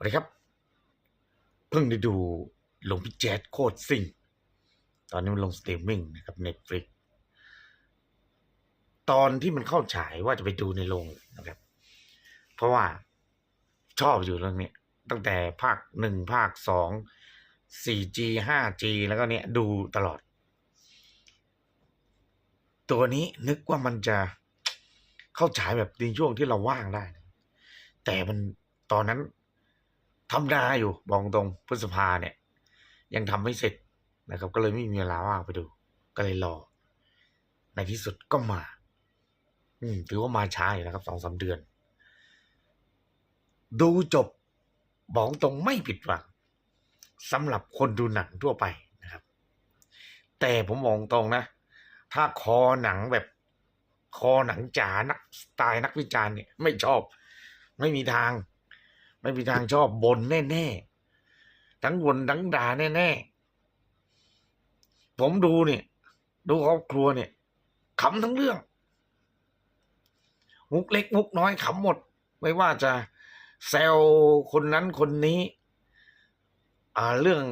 สวัสดีครับ เพิ่งได้ดูลงพี่แจ๊ดโคตรซิ่ง ตอนนี้มันลงสตรีมมิ่งนะครับ Netflix ตอนที่มันเข้าฉายว่าจะไปดูในโรงนะครับ เพราะว่าชอบอยู่เรื่องนี้ตั้งแต่ภาคหนึ่งภาคสอง 4G 5G แล้วก็เนี่ยดูตลอด ตัวนี้นึกว่ามันจะเข้าฉายแบบในช่วงที่เราว่างได้ แต่มันตอนนั้น ทำนาอยู่บอกตรงพฤษภาเนี่ย ยังทำไม่เสร็จนะครับ ก็เลยไม่มีเวลาว่างไปดู ก็เลยรอ ในที่สุดก็มา อืมถือว่ามาช้าอยู่นะครับสองสามเดือน ดูจบบอกตรงไม่ผิดหวังสำหรับคนดูหนังทั่วไปนะครับ แต่ผมมองตรงนะ ถ้าคอหนังแบบคอหนังจ๋านักสไตล์นักวิจารณ์เนี่ย ไม่ชอบ ไม่มีทาง ไม่มีทางชอบบนแน่ๆทั้งบนทั้งด่าแน่ๆผมดูเนี่ย ดูครอบครัวเนี่ยขำทั้งเรื่อง มุกเล็กมุกน้อยขำหมด ไม่ว่าจะแซวคนนั้นคนนี้ อ่าเรื่อง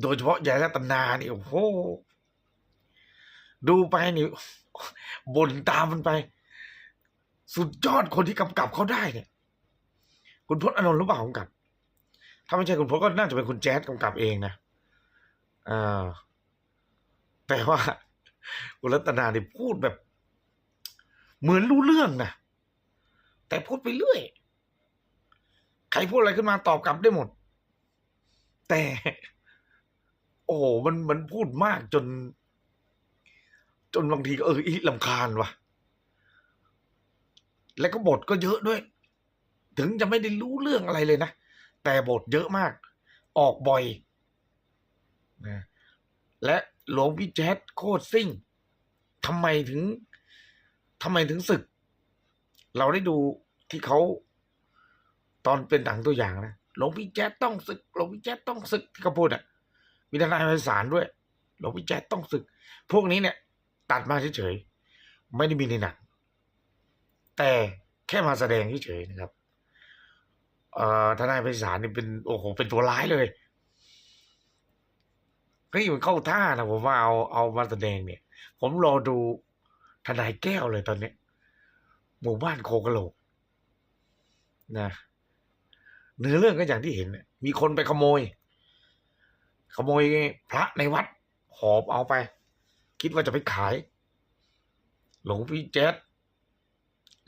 โดยเฉพาะยายรัตนาเนี่ยโอ้โหดูไปนี่บ่นตามมันไป สุดยอดคนที่กำกับเขาได้เนี่ย คุณพจน์อานนท์หรือเปล่ากำกับ ถ้าไม่ใช่คุณพจน์ก็น่าจะเป็นคุณแจ๊ดกำกับเองนะอ่าแต่ว่าคุณรัตนาเนี่ยพูดแบบ เหมือนรู้เรื่องนะแต่พูดไปเรื่อย ใครพูดอะไรขึ้นมาตอบกลับได้หมด แต่ โอ้โหมันมันพูดมากจน จนบางทีก็เอออีลำคาญว่ะ แล้วก็บทก็เยอะด้วย ถึงจะไม่ได้รู้เรื่องอะไรเลยนะ แต่บทเยอะมาก ออกบ่อยนะและหลวงพี่แจ๊ดโคตรซิ่งทำไมถึงทำไมถึงศึก เราได้ดูที่เขาตอนเป็นหนังตัวอย่างนะหลวงพี่แจ๊ดต้องศึกหลวงพี่แจ๊ดต้องศึกที่เขาพูดอะ มีทนายไพศาลด้วยหลวงพี่แจ๊ดต้องศึก พวกนี้เนี่ย ตัดมาเฉยๆไม่ได้มีในหนังแต่แค่มาแสดงเฉยๆนะครับ เอ่อทนายไพศาลนี่เป็นโอ้โหเป็นตัวร้ายเลยเฮ้ยมันเข้าท่านะผมว่าเอาเอามาแสดงเนี่ย ผมรอดูทนายแก้วเลยตอนนี้หมู่บ้านโคกะโหลกนะเนื้อเรื่องก็อย่างที่เห็น มีคนไปขโมย ขโมยพระในวัด หอบเอาไป คิดว่าจะไปขาย หลวงพี่แจ๊ด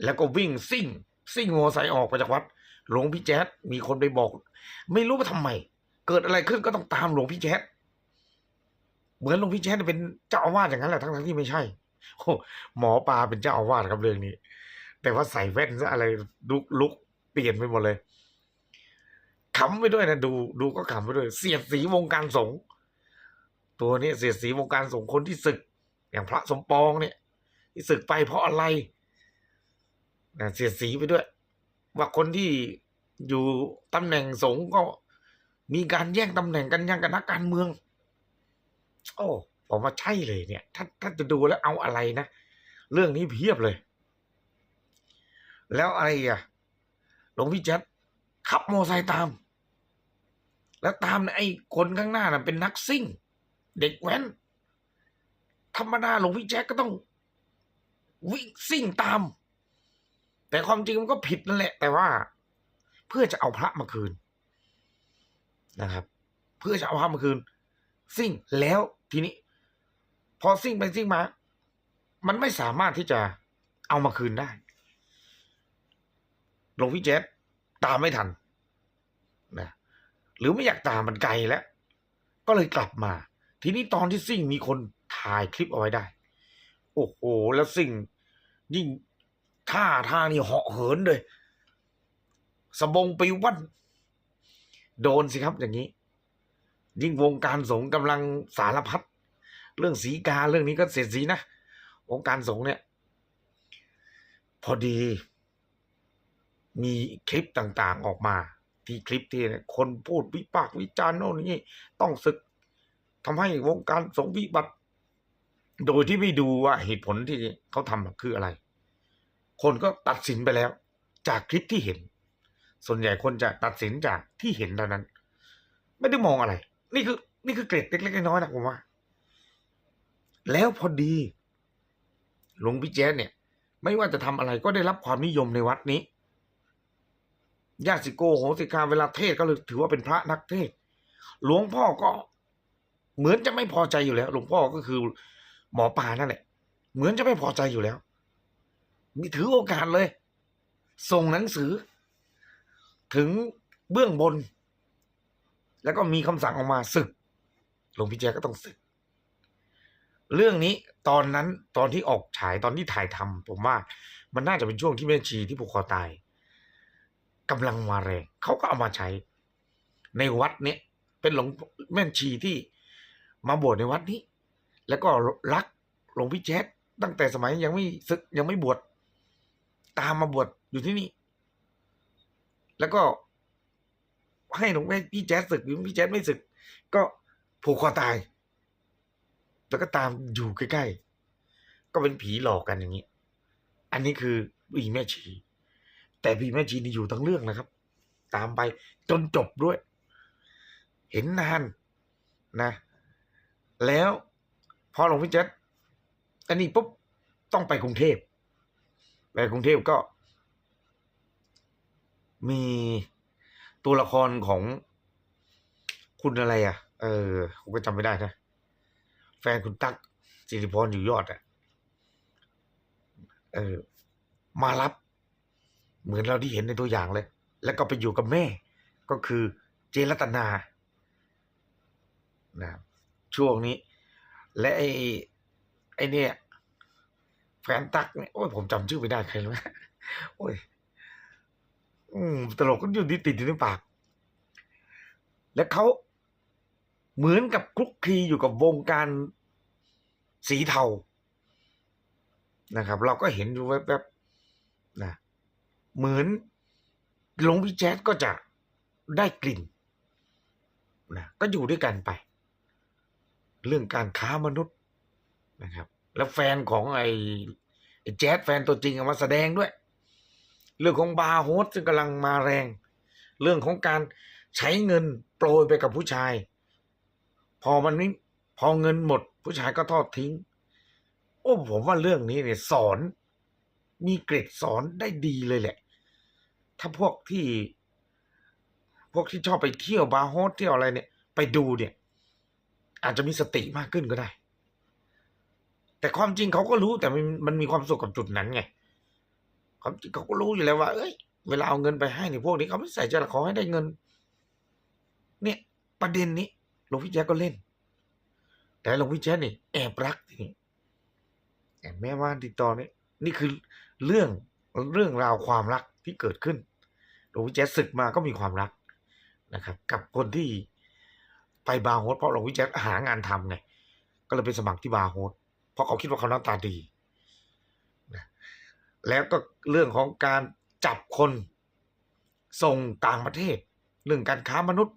แล้วก็วิ่งซิ่ง ซิ่งโมไซออกไปจากวัด หลวงพี่แจ๊ดมีคนไปบอก ไม่รู้ว่าทำไม เกิดอะไรขึ้นก็ต้องตามหลวงพี่แจ๊ดเหมือนหลวงพี่แจ๊ดเป็นเจ้าอาวาสอย่างนั้นแหละทั้งทั้งๆที่ไม่ใช่โอ้หมอปลาเป็นเจ้าอาวาสครับเรื่องนี้ แต่ว่าใส่แว่นซะอะไรลุกลุกเปลี่ยนไปหมดเลยขำไปด้วยนะดูดูก็ขำไปด้วย เสียดสีวงการสงฆ์ตัวนี้เสียดสีวงการสงฆ์คนที่ศึก อย่างพระสมปองเนี่ย ที่ศึกไปเพราะอะไรนะเสียดสีไปด้วย ว่าคนที่อยู่ตำแหน่งสงก็มีการแย่งตำแหน่งกันยังกับนักการเมือง โอ้ผมว่าใช่เลยเนี่ย ถ้าถ้าจะดูแล้วเอาอะไรนะ เรื่องนี้เพียบเลย แล้วอะไรอะหลวงพี่แจ๊ดขับมอไซค์ตาม แล้วตามไอ้คนข้างหน้าน่ะเป็นนักซิ่ง เด็กแว้น ธรรมดาหลวงพี่แจ๊ดก็ต้องวิ่งซิ่งตาม แต่ความจริงมันก็ผิดนั่นแหละ แต่ว่า เพื่อจะเอาพระมาคืนนะครับ เพื่อจะเอาพระมาคืน ซิ่งแล้วทีนี้ พอซิ่งไปซิ่งมา มันไม่สามารถที่จะเอามาคืนได้หลวงพี่แจ๊ดตามไม่ทันนะหรือไม่อยากตามมันไกลแล้ว ก็เลยกลับมา ทีนี้ตอนที่ซิ่งมีคนถ่ายคลิปเอาไว้ได้ โอ้โห แล้วซิ่งยิ่ง ท่าทางนี่เหาะเหินเลยสบงไปวันโดนสิครับอย่างนี้ ยิ่งวงการสงฆ์กำลังสารพัดเรื่องสีกาเรื่องนี้ก็เสียสีนะวงการสงฆ์เนี่ย พอดี มีคลิปต่างๆออกมา ที่คลิปที่คนพูดวิพากษ์วิจารณ์โน่นนี่ต้องศึกทำให้วงการสงฆ์วิบัติ โดยที่ไม่ดูว่าเหตุผลที่เขาทำคืออะไร คนก็ตัดสินไปแล้ว จากคลิปที่เห็น ส่วนใหญ่คนจะตัดสินจากที่เห็นเท่านั้น ไม่ได้มองอะไร นี่คือ นี่คือเกร็ดเล็กๆน้อยๆนะผมว่า แล้วพอดีหลวงพี่แจ๊เนี่ย ไม่ว่าจะทำอะไรก็ได้รับความนิยมในวัดนี้ญาติโกโหสิกาเวลาเทศก็เลยถือว่าเป็นพระนักเทศ หลวงพ่อก็เหมือนจะไม่พอใจอยู่แล้ว หลวงพ่อก็คือหมอปานั่นแหละ เหมือนจะไม่พอใจอยู่แล้ว มีถือโอกาสเลย ส่งหนังสือ ถึงเบื้องบน แล้วก็มีคำสั่งออกมาศึกหลวงพี่แจ๊ก็ต้องศึก เรื่องนี้ตอนนั้นตอนที่ออกฉายตอนที่ถ่ายทำผมว่า มันน่าจะเป็นช่วงที่แม่ชีที่ผูกคอตายกำลังมาแรงเขาก็เอามาใช้ ในวัดเนี้ยเป็นหลวงแม่ชีที่มาบวชในวัดนี้ แล้วก็รักหลวงพี่แจ๊ดตั้งแต่สมัยยังไม่ศึกยังไม่บวช ตามมาบวชอยู่ที่นี่ แล้วก็ให้หลวงพี่แจ๊ดศึกหรือพี่แจ๊ดไม่ศึก ก็ผูกคอตาย แล้วก็ตามอยู่ใกล้ๆ ก็เป็นผีหลอกกันอย่างนี้ อันนี้คือผีแม่ชี แต่ผีแม่ชีนี่อยู่ทั้งเรื่องนะครับ ตามไปจนจบด้วย เห็นนานนะ แล้วพอหลวงพี่แจ๊ดอันนี้ปุ๊บต้องไปกรุงเทพ ไปกรุงเทพก็ มีตัวละครของคุณอะไรอะ เออผมก็จำไม่ได้นะ แฟนคุณตั๊กสิริพรอยู่ยอดอะ เออ มารับ เหมือนเราที่เห็นในตัวอย่างเลย แล้วก็ไปอยู่กับแม่ ก็คือเจรัตนา นะช่วงนี้ และไอ้ไอ้เนี่ย แฟนตักเนี่ยโอ้ยผมจำชื่อไม่ได้ใครรู้ไหมโอ้ยอืมตลกก็อยู่ที่ติดอยู่ในปาก และเขาเหมือนกับคลุกคลีอยู่กับวงการสีเทานะครับ เราก็เห็นอยู่แวบๆนะเหมือนหลวงพี่แจ๊ดก็จะได้กลิ่นนะก็อยู่ด้วยกันไป เรื่องการค้ามนุษย์นะครับ แล้วแฟนของไอ้ไอแจ๊ดแฟนตัวจริงเอามาแสดงด้วย เรื่องของบาร์โฮสซึ่งกำลังมาแรง เรื่องของการใช้เงินโปรยไปกับผู้ชาย พอมันไม่พอเงินหมด ผู้ชายก็ทอดทิ้ง โอ้ผมว่าเรื่องนี้เนี่ยสอน มีเกร็ดสอนได้ดีเลยแหละ ถ้าพวกที่ พวกที่ชอบไปเที่ยวบาร์โฮสเที่ยวอะไรเนี่ย ไปดูเนี่ย อาจจะมีสติมากขึ้นก็ได้ แต่ความจริงเขาก็รู้แต่มันมันมีความสุขกับจุดนั้นไงความจริงเขาก็รู้อยู่แล้วว่า เอ้ย เวลาเอาเงินไปให้เนี่ยพวกนี้เขาไม่ใส่ใจหรอกขอให้ได้เงิน เนี่ยประเด็นนี้หลวงพี่แจ๊กก็เล่น แต่หลวงพี่แจ๊กนี่แอบรักนี้แอบแม่ว่านติดต่อนี่นี่คือเรื่องเรื่องราวความรักที่เกิดขึ้นหลวงพี่แจ๊สศึกมาก็มีความรักนะครับ กับคนที่ไปบาร์โฮสเพราะหลวงพี่แจ๊สหางานทำไงก็เลยไปสมัครที่บาร์โฮส เพราะเขาคิดว่าเขาหน้าตาดีนะแล้วก็เรื่องของการจับคนส่งต่างประเทศ เรื่องการค้ามนุษย์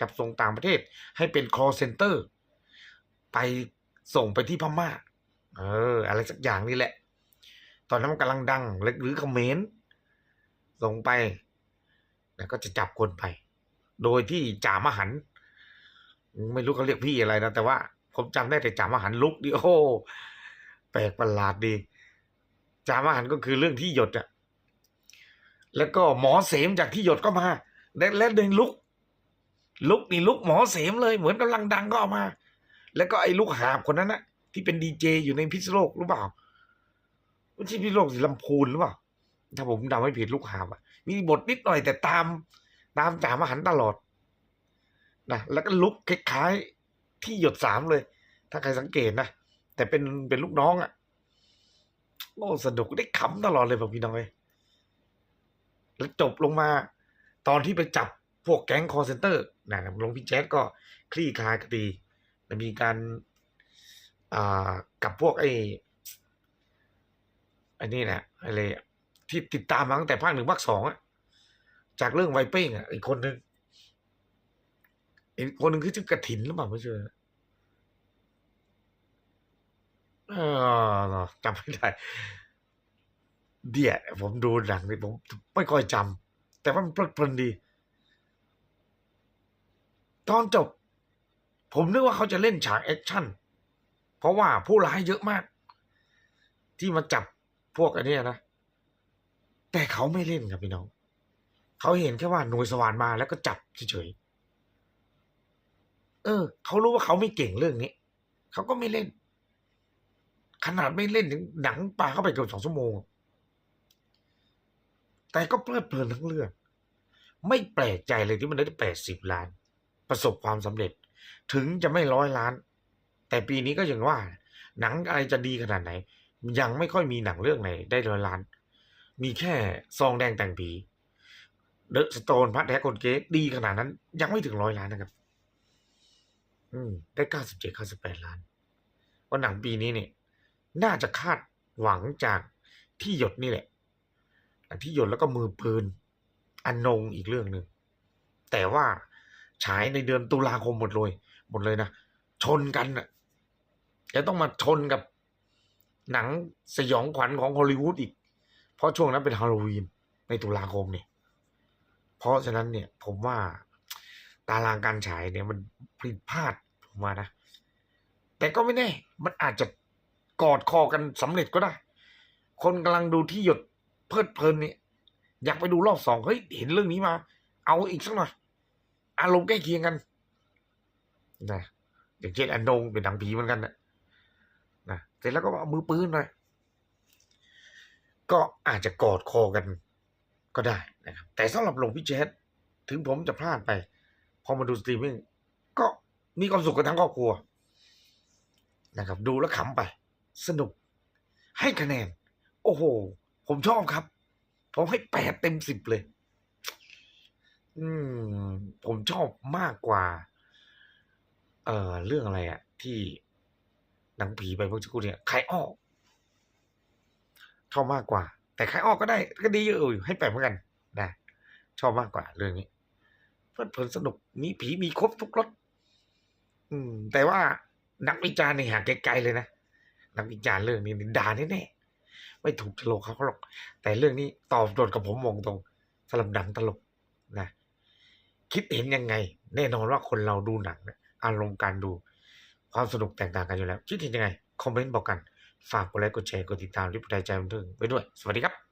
จับส่งต่างประเทศ ให้เป็น call center ไปส่งไปที่พม่า เออ อะไรสักอย่างนี่แหละ ตอนนั้นมันกำลังดังหรือเขมรส่งไป แล้วก็จะจับคนไป โดยที่จ่ามหัน ไม่รู้เขาเรียกพี่อะไรนะ แต่ว่า ผมจำได้แต่จามหันต์ลุกดิโอ้แปลกประหลาดดี จามหันต์ก็คือเรื่องที่หยดอะแล้วก็หมอเสมจากที่หยดก็มาและและเดินลุก ลุกนี่ลุกหมอเสมเลย เหมือนกำลังดังก็เอามา แล้วก็ไอ้ลูกหาบคนนั้นนะที่เป็นดีเจอยู่ในพิษโลกหรือเปล่าไม่ใช่พิษโลกสิลำพูนหรือเปล่าถ้าผมจำไม่ผิดลูกหาบอะมีบทนิดหน่อยแต่ตามตามจามหันต์ตลอดนะแล้วก็ลุกคล้ายๆ ที่หยดสามเลย ถ้าใครสังเกตนะ แต่เป็นเป็นลูกน้องอะ่ะโอ้สนุกได้ขำตลอดเลยแบบพี่น้องเลยแล้วจบลงมา ตอนที่ไปจับพวกแก๊งคอร์เซนเตอร์นะหลวงพี่แจ๊ดก็คลี่คลายคดีมีการอ่ากับพวกไอ้อ้นี่นะอะไรที่ติดตามมาตั้งแต่ภาคหนึ่งภาคสองอะจากเรื่องไวเป้งอะอีกคนนึง อีกคนหนึ่งคือชื่อกระถินหรือเปล่าไม่เชื่อเออจำไม่ได้เดี๋ยผมดูหนังนี่ผมไม่ค่อยจำแต่ว่ามันเพลิดเพลินดี ตอนจบ ผมนึกว่าเขาจะเล่นฉากแอคชั่น เพราะว่าผู้ร้ายเยอะมาก ที่มาจับพวกอันนี้นะ แต่เขาไม่เล่นครับพี่น้อง เขาเห็นแค่ว่าหน่วยสวานมาแล้วก็จับเฉยๆ เออเขารู้ว่าเขาไม่เก่งเรื่องนี้เขาก็ไม่เล่น ขนาดไม่เล่นถึงหนังปลาเข้าไปเกือบสองชั่วโมง แต่ก็เพลิดเพลินทั้งเรื่อง ไม่แปลกใจเลยที่มันได้แปดสิบล้าน ประสบความสำเร็จ ถึงจะไม่ร้อยล้าน แต่ปีนี้ก็ยังว่า หนังอะไรจะดีขนาดไหน ยังไม่ค่อยมีหนังเรื่องไหนได้ร้อยล้าน มีแค่ซองแดงแต่งผีเดอะสโตนพัทแท้คนเกตดีขนาดนั้น ยังไม่ถึงร้อยล้านนะครับ อืมได้เก้าสิบเจ็ดเก้าสิบแปดล้านว่าหนังปีนี้เนี่ย น่าจะคาดหวังจากที่หยดนี่แหละหนังที่หยดแล้วก็มือปืนอันนงอีกเรื่องหนึ่งแต่ว่าฉายในเดือนตุลาคมหมดเลย หมดเลยนะ ชนกันน่ะจะต้องมาชนกับหนังสยองขวัญของฮอลลีวูดอีก เพราะช่วงนั้นเป็นฮาโลวีนในตุลาคมเนี่ย เพราะฉะนั้นเนี่ยผมว่า ตารางการฉายเนี่ยมันผิดพลาดผมว่านะ แต่ก็ไม่แน่ มันอาจจะกอดคอกันสำเร็จก็ได้ คนกำลังดูที่หยดเพลิดเพลินเนี่ยอยากไปดูรอบสองเฮ้ยเห็นเรื่องนี้มา เอาอีกสักหน่อยอารมณ์ใกล้เคียงกันนะอย่างเช่นอันนงเป็นหนังผีเหมือนกันนะนะเสร็จแล้วก็เอามือปืนหน่อยก็อาจจะกอดคอกันก็ได้นะครับแต่สำหรับหลวงพี่แจ๊ดถึงผมจะพลาดไป พอมาดูสตรีมมิ่งก็มีความสุขกันทั้งครอบครัวนะครับ ดูแล้วขำไป สนุก ให้คะแนน โอ้โห ผมชอบครับ ผมให้แปดเต็มสิบเลย อืม ผมชอบมากกว่า เอ่อ เรื่องอะไรอะที่หนังผีไปเมื่อสักครู่เนี่ยใครอ้อชอบมากกว่า แต่ใครอ้อก็ได้ ก็ดีอยู่ให้แปดเหมือนกัน นะ ชอบมากกว่าเรื่องนี้ เพลิดเพลินสนุก มีผีมีครบทุกรสอืม แต่ว่านักวิจารณ์ในยห่างไกลๆเลยนะนักวิจารณ์เรื่องนี้ด่าแน่ๆไม่ถูกโฉลกเขาหรอก แต่เรื่องนี้ตอบโดนกับผมมองตรงสำหรับหนังตลกนะคิดเห็นยังไง แน่นอนว่าคนเราดูหนังอารมณ์การดู ความสนุกแตกต่างกันอยู่แล้ว คิดเห็นยังไง คอมเมนต์บอกกัน ฝากกดไลค์กดแชร์กดติดตามริบไดใจบันเทิงไว้ด้วย สวัสดีครับ